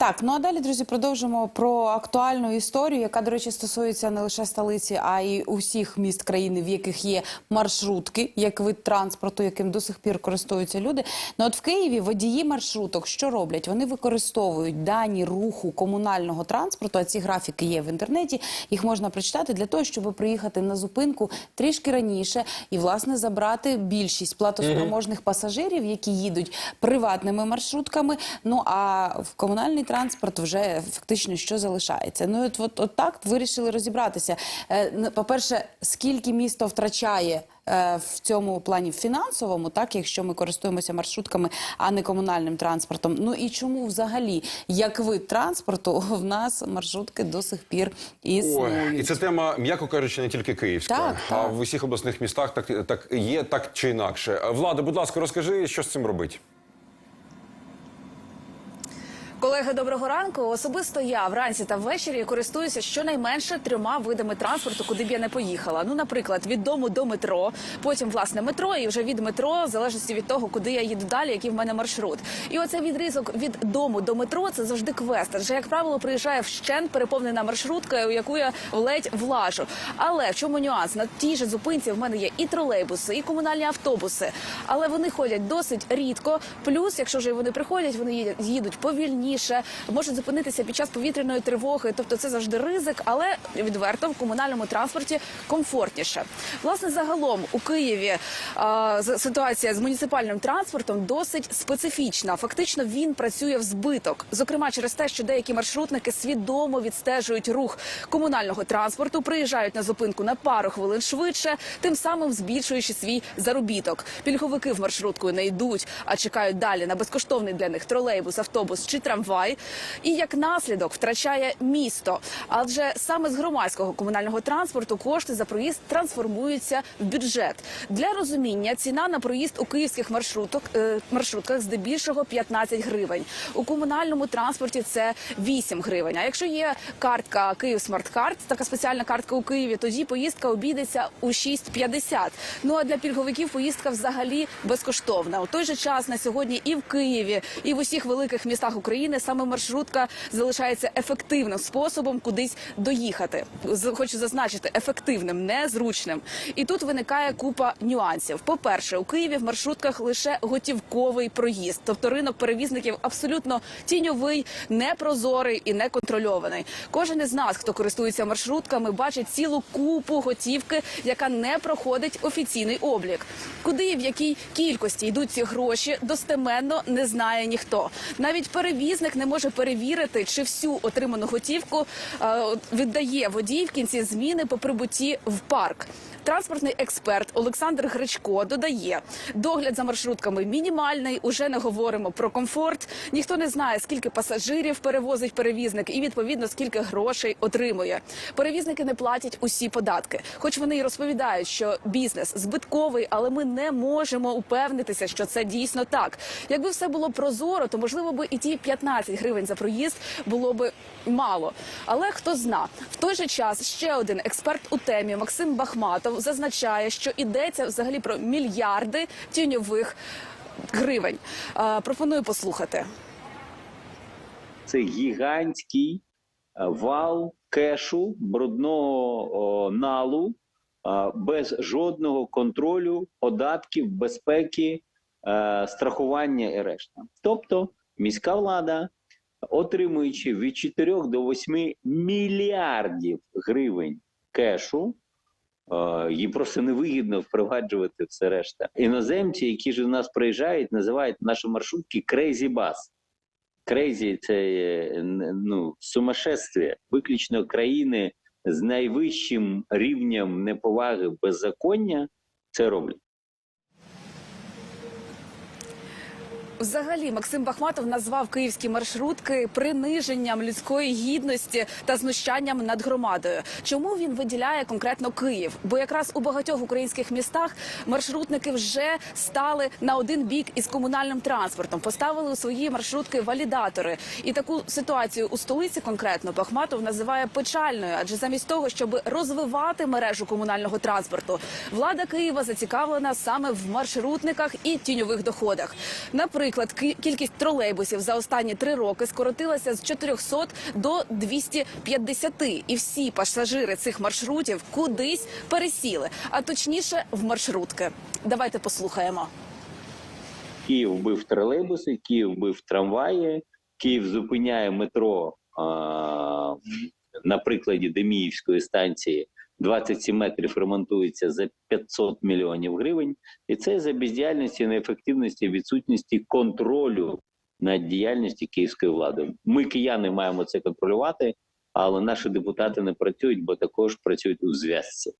Так, ну а далі, друзі, продовжимо про актуальну історію, яка, до речі, стосується не лише столиці, а й усіх міст країни, в яких є маршрутки, як вид транспорту, яким до сих пір користуються люди. Ну от в Києві водії маршруток що роблять? Вони використовують дані руху комунального транспорту. А ці графіки є в інтернеті. Їх можна прочитати для того, щоб приїхати на зупинку трішки раніше і власне забрати більшість платоспроможних пасажирів, які їдуть приватними маршрутками. Ну а в комунальний транспорт вже фактично що залишається. Ну от, от, от так вирішили розібратися. Е, По-перше, скільки місто втрачає. е, В цьому плані фінансовому, так якщо ми користуємося маршрутками, а не комунальним транспортом. Ну і чому взагалі, як вид транспорту, в нас маршрутки до сих пір існують? Ой, і це тема, м'яко кажучи, не тільки київська, Так, а так. в усіх обласних містах так, так є, так чи інакше. Влада, будь ласка, розкажи, що з цим робить. Колеги, доброго ранку. Особисто я вранці та ввечері користуюся щонайменше трьома видами транспорту, куди б я не поїхала. Ну, наприклад, від дому до метро, потім власне метро, і вже від метро, в залежності від того, куди я їду далі, який в мене маршрут. І оцей відрізок від дому до метро це завжди квест. Адже, як правило, приїжджає вщент переповнена маршрутка, у яку я ледь влажу. Але в чому нюанс? На тій же зупинці в мене є і тролейбуси, і комунальні автобуси, але вони ходять досить рідко. Плюс, якщо вже вони приходять, вони їдуть повільніше, можуть зупинитися під час повітряної тривоги. Тобто це завжди ризик, але відверто в комунальному транспорті комфортніше. Власне, загалом у Києві а, ситуація з муніципальним транспортом досить специфічна. Фактично він працює в збиток, зокрема через те, що деякі маршрутники свідомо відстежують рух комунального транспорту, приїжджають на зупинку на пару хвилин швидше, тим самим збільшуючи свій заробіток. Пільговики в маршрутку не йдуть, а чекають далі на безкоштовний для них тролейбус, автобус чи трамвай. І як наслідок втрачає місто. Адже саме з громадського комунального транспорту кошти за проїзд трансформуються в бюджет. Для розуміння ціна на проїзд у київських маршруток е, маршрутках здебільшого 15 гривень. У комунальному транспорті це 8 гривень. А якщо є картка Київ Смарткарт, така спеціальна картка у Києві, тоді поїздка обійдеться у 6,50. Ну а для пільговиків поїздка взагалі безкоштовна. У той же час на сьогодні і в Києві, і в усіх великих містах України саме маршрутка залишається ефективним способом кудись доїхати. Хочу зазначити ефективним, не зручним. І тут виникає купа нюансів. По-перше, у Києві в маршрутках лише готівковий проїзд, тобто ринок перевізників абсолютно тіньовий, непрозорий і неконтрольований. Кожен із нас, хто користується маршрутками, бачить цілу купу готівки, яка не проходить офіційний облік. Куди і в якій кількості йдуть ці гроші, достеменно не знає ніхто. Навіть перевізник не може перевірити, чи всю отриману готівку е, віддає водій в кінці зміни по прибутті в парк. Транспортний експерт Олександр Гречко додає, догляд за маршрутками мінімальний. Уже не говоримо про комфорт. Ніхто не знає, скільки пасажирів перевозить перевізник, і відповідно скільки грошей отримує. Перевізники не платять усі податки, хоч вони й розповідають, що бізнес збитковий, але ми не можемо упевнитися, що це дійсно так. Якби все було прозоро, то можливо би і ті 15 гривень за проїзд було би мало. Але хто зна, в той же час ще один експерт у темі Максим Бахматов зазначає, що йдеться взагалі про мільярди тіньових гривень. Пропоную послухати. це гігантський е, вал кешу, брудного налу, без жодного контролю, податків, безпеки, е, страхування і решта. Тобто міська влада, отримуючи від 4 до 8 мільярдів гривень кешу, їй просто невигідно впроваджувати все решта. Іноземці, які ж у нас приїжджають, називають наші маршрутки crazy bus. Крейзі це е, ну, сумасшествие. Виключно країни з найвищим рівнем неповаги беззаконня це роблять. Взагалі, Максим Бахматов назвав київські маршрутки приниженням людської гідності та знущанням над громадою. Чому він виділяє конкретно Київ? Бо якраз у багатьох українських містах маршрутники вже стали на один бік із комунальним транспортом, поставили у свої маршрутки валідатори. І таку ситуацію у столиці конкретно Бахматов називає печальною, адже замість того, щоб розвивати мережу комунального транспорту, влада Києва зацікавлена саме в маршрутниках і тіньових доходах. Наприклад, ки- кількість тролейбусів за останні три роки скоротилася з 400 до 250. І всі пасажири цих маршрутів кудись пересіли, а точніше в маршрутки. Давайте послухаємо. Київ вбив тролейбуси, Київ вбив трамваї, Київ зупиняє метро а, на прикладі Деміївської станції. 27 метрів ремонтується за 500 мільйонів гривень, і це за бездіяльності, неефективності, відсутності контролю над діяльністю київської влади. Ми, кияни, маємо це контролювати, але наші депутати не працюють, бо також працюють у зв'язці.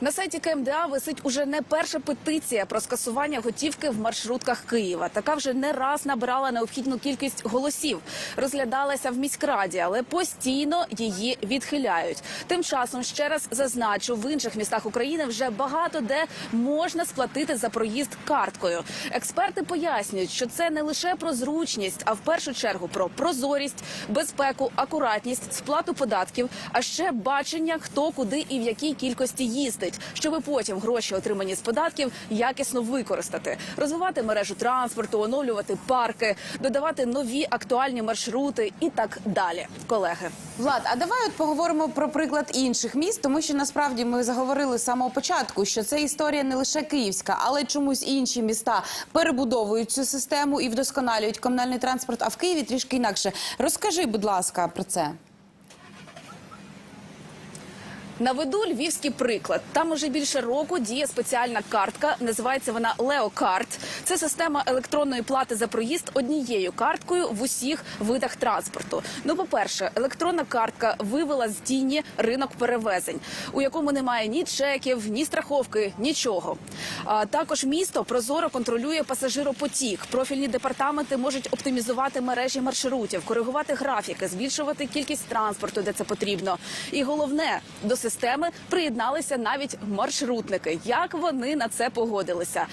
На сайті КМДА висить уже не перша петиція про скасування готівки в маршрутках Києва. Така вже не раз набирала необхідну кількість голосів. Розглядалася в міськраді, але постійно її відхиляють. Тим часом ще раз зазначу, в інших містах України вже багато де можна сплатити за проїзд карткою. Експерти пояснюють, що це не лише про зручність, а в першу чергу про прозорість, безпеку, акуратність, сплату податків, а ще бачення, хто куди і в якій кількості їздить, щоб потім гроші, отримані з податків, якісно використати, розвивати мережу транспорту, оновлювати парки, додавати нові актуальні маршрути і так далі. Колеги. Влад, а давай от поговоримо про приклад інших міст, тому що насправді ми заговорили з самого початку, що це історія не лише київська, але чомусь інші міста перебудовують цю систему і вдосконалюють комунальний транспорт. А в Києві трішки інакше. Розкажи, будь ласка, про це. Наведу львівський приклад. Там уже більше року діє спеціальна картка. Називається вона Леокарт. Це система електронної плати за проїзд однією карткою в усіх видах транспорту. Ну, по-перше, електронна картка вивела з тіні ринок перевезень, у якому немає ні чеків, ні страховки, нічого. А також місто прозоро контролює пасажиропотік. Профільні департаменти можуть оптимізувати мережі маршрутів, коригувати графіки, збільшувати кількість транспорту, де це потрібно. І головне до системи приєдналися навіть маршрутники. Як вони на це погодилися?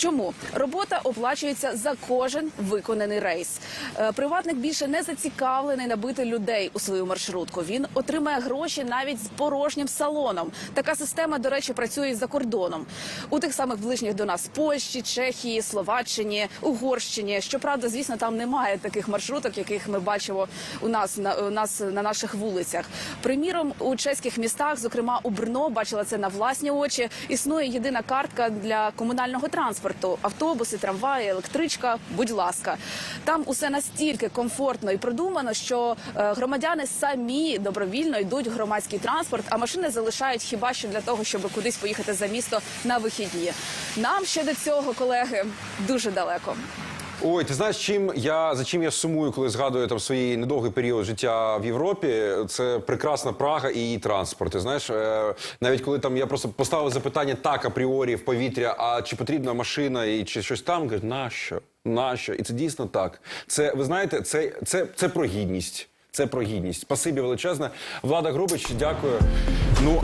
Чому робота оплачується за кожен виконаний рейс? Е, Приватник більше не зацікавлений набити людей у свою маршрутку. Він отримає гроші навіть з порожнім салоном. Така система, до речі, працює і за кордоном у тих самих ближніх до нас Польщі, Чехії, Словаччині, Угорщині. Щоправда, звісно, там немає таких маршруток, яких ми бачимо у нас на у нас на наших вулицях. Приміром, у чеських містах, зокрема у Брно, бачила це на власні очі. Існує єдина картка для комунального транспорту: автобуси, трамваї, електричка. Будь ласка, там усе настільки комфортно і продумано, що е, громадяни самі добровільно йдуть в громадський транспорт, а машини залишають хіба що для того, щоб кудись поїхати за місто на вихідні. Нам ще до цього, колеги, дуже далеко. Ой, ти знаєш, чим я за чим я сумую, коли згадую там свій недовгий період життя в Європі? Це прекрасна Прага і її транспорт. Ти знаєш, е, навіть коли там я просто поставив запитання так апріорі в повітря, а чи потрібна машина і чи щось там, кажуть, нащо? Нащо? І це дійсно так. Це ви знаєте, це, це, це про гідність. Це про гідність. Спасибі величезне. Влада Грубич, дякую. Ну.